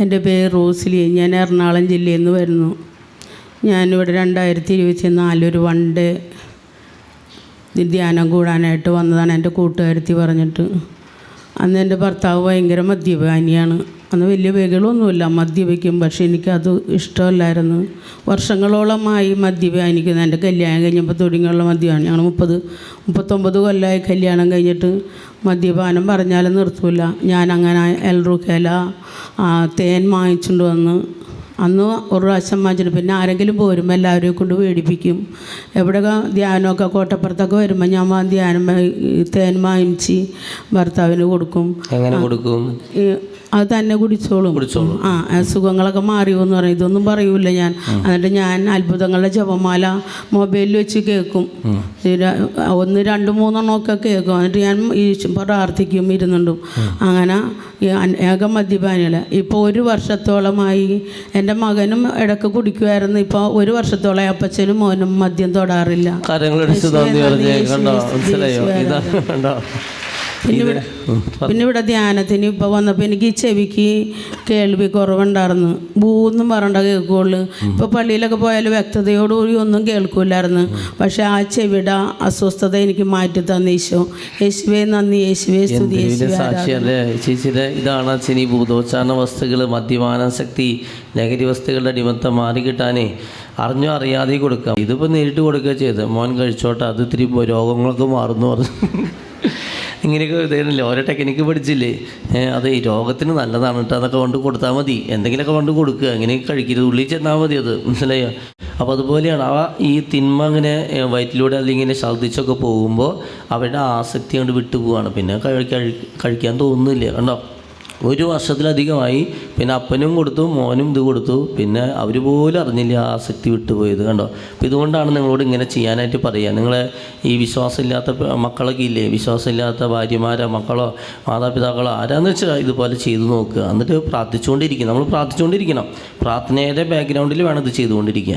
എന്റെ പേര് റോസ്ലി. ഞാൻ എറണാകുളം ജില്ലയിൽ നിന്ന് വരുന്നു. ഞാനിവിടെ രണ്ടായിരത്തി ഇരുപത്തി നാലൊരു വൺ ഡേ ധ്യാനം കൂടാനായിട്ട് വന്നതാണ് എന്റെ കൂട്ടുകാരത്തി പറഞ്ഞിട്ട്. അന്ന് എന്റെ ഭർത്താവ് ഭയങ്കര മദ്യപാനിയാണ്. അന്ന് വലിയ വേഗങ്ങളൊന്നുമില്ല മദ്യപിക്കും. പക്ഷേ എനിക്കത് ഇഷ്ടമല്ലായിരുന്നു. വർഷങ്ങളോളമായി എനിക്ക് എന്റെ കല്യാണം കഴിഞ്ഞപ്പോൾ തുടങ്ങിയുള്ള മദ്യമാണ്. ഞങ്ങൾ മുപ്പത് മുപ്പത്തൊമ്പത് കൊല്ലമായി കല്യാണം കഴിഞ്ഞിട്ട് മദ്യപാനം പറഞ്ഞാലും നിർത്തൂല. ഞാൻ അങ്ങനെ എൽറുക്കേല തേൻ വാങ്ങിച്ചുകൊണ്ട് വന്ന് അന്ന് ഒരു പ്രാവശ്യം വാങ്ങിച്ചിട്ട് പിന്നെ ആരെങ്കിലും പോരുമ്പോൾ എല്ലാവരെയും കൊണ്ട് പേടിപ്പിക്കും. എവിടെയൊക്കെ ധ്യാനമൊക്കെ കോട്ടപ്പുറത്തൊക്കെ വരുമ്പോൾ ഞാൻ ധ്യാനം തേൻ വാങ്ങിച്ച് ഭർത്താവിന് കൊടുക്കും. എങ്ങനെ കൊടുക്കും? അത് തന്നെ കുടിച്ചോളും. ആ അസുഖങ്ങളൊക്കെ മാറിയോ എന്ന് പറയും. ഇതൊന്നും പറയൂല ഞാൻ. എന്നിട്ട് ഞാൻ അത്ഭുതങ്ങളുടെ ജപമാല മൊബൈലിൽ വെച്ച് കേൾക്കും ഒന്ന് രണ്ട് മൂന്നെണ്ണമൊക്കെ കേൾക്കും എന്നിട്ട് ഞാൻ പ്രാർത്ഥിക്കും ഇരുന്നുണ്ടും. അങ്ങനെ ഏക മദ്യപാനികളെ. ഇപ്പോൾ ഒരു വർഷത്തോളമായി എന്റെ മകനും ഇടയ്ക്ക് കുടിക്കുമായിരുന്നു ഇപ്പോൾ ഒരു വർഷത്തോളം അപ്പച്ചനും മോനും മദ്യം തൊടാറില്ല. കാര്യങ്ങളെടുത്ത് നന്ദി പിന്നെ ഇവിടെ പിന്നെ ഇവിടെ ധ്യാനത്തിന് ഇപ്പോൾ വന്നപ്പോൾ എനിക്ക് ഈ ചെവിക്ക് കേൾവി കുറവുണ്ടായിരുന്നു. ഭൂന്നും പറഞ്ഞ കേൾക്കുള്ളൂ. ഇപ്പോൾ പള്ളിയിലൊക്കെ പോയാൽ വ്യക്തതയോടുകൂടി ഒന്നും കേൾക്കൂലായിരുന്നു. പക്ഷെ ആ ചെവിയുടെ അസ്വസ്ഥത എനിക്ക് മാറ്റി തന്ന ഈശോ. യേശുവേ നന്ദി. യേശുവേ സ്തുതി. സാക്ഷിയല്ലേ ചേച്ചിയുടെ ഇതാണ് ശനി ഭൂതോച്ചാരണ വസ്തുക്കൾ മദ്യപാനാസക്തി ലഹരി വസ്തുക്കളുടെ അടിമത്തം മാറി കിട്ടാനേ അറിഞ്ഞോ അറിയാതെ കൊടുക്കാം. ഇതിപ്പോൾ നേരിട്ട് കൊടുക്കുക ചെയ്ത് മോൻ കഴിച്ചോട്ടെ അത് ഇത്തിരി രോഗങ്ങളൊക്കെ മാറുന്നു പറഞ്ഞു. ഇങ്ങനെയൊക്കെ ഇതായിരുന്നില്ലേ? ഓരോ ടെക്നിക്ക് പഠിച്ചില്ലേ? അത് ഈ രോഗത്തിന് നല്ലതാണ് കേട്ടോ അതൊക്കെ കൊണ്ട് കൊടുത്താൽ മതി. എന്തെങ്കിലുമൊക്കെ കൊണ്ട് കൊടുക്കുക. ഇങ്ങനെ കഴിക്കരുത്. ഉള്ളിൽ ചെന്നാൽ മതി അത്. മനസ്സിലായോ? അപ്പോൾ അതുപോലെയാണ് ആ ഈ തിന്മ അങ്ങനെ വയറ്റിലൂടെ അല്ലെങ്കിൽ ഇങ്ങനെ ഛർദ്ദിച്ചൊക്കെ പോകുമ്പോൾ അവരുടെ ആസക്തി കൊണ്ട് വിട്ടുപോവാണ്. പിന്നെ കഴി- കഴി- കഴിക്കാൻ തോന്നുന്നില്ല. കണ്ടോ? ഒരു വർഷത്തിലധികമായി പിന്നെ അപ്പനും കൊടുത്തു മോനും ഇത് കൊടുത്തു. പിന്നെ അവർ പോലും അറിഞ്ഞില്ല ആ ആസക്തി വിട്ടുപോയത് കണ്ടോ? അപ്പോൾ ഇതുകൊണ്ടാണ് നിങ്ങളോട് ഇങ്ങനെ ചെയ്യാനായിട്ട് പറയുക. നിങ്ങളെ ഈ വിശ്വാസമില്ലാത്ത മക്കളൊക്കെ ഇല്ലേ? വിശ്വാസമില്ലാത്ത ഭാര്യമാരോ മക്കളോ മാതാപിതാക്കളോ ആരാന്ന് വെച്ചാൽ ഇതുപോലെ ചെയ്തു നോക്കുക. എന്നിട്ട് പ്രാർത്ഥിച്ചുകൊണ്ടിരിക്കുക. നമ്മൾ പ്രാർത്ഥിച്ചുകൊണ്ടിരിക്കണം. പ്രാർത്ഥനയുടെ ബാക്ക്ഗ്രൗണ്ടിൽ വേണം ഇത് ചെയ്തുകൊണ്ടിരിക്കുക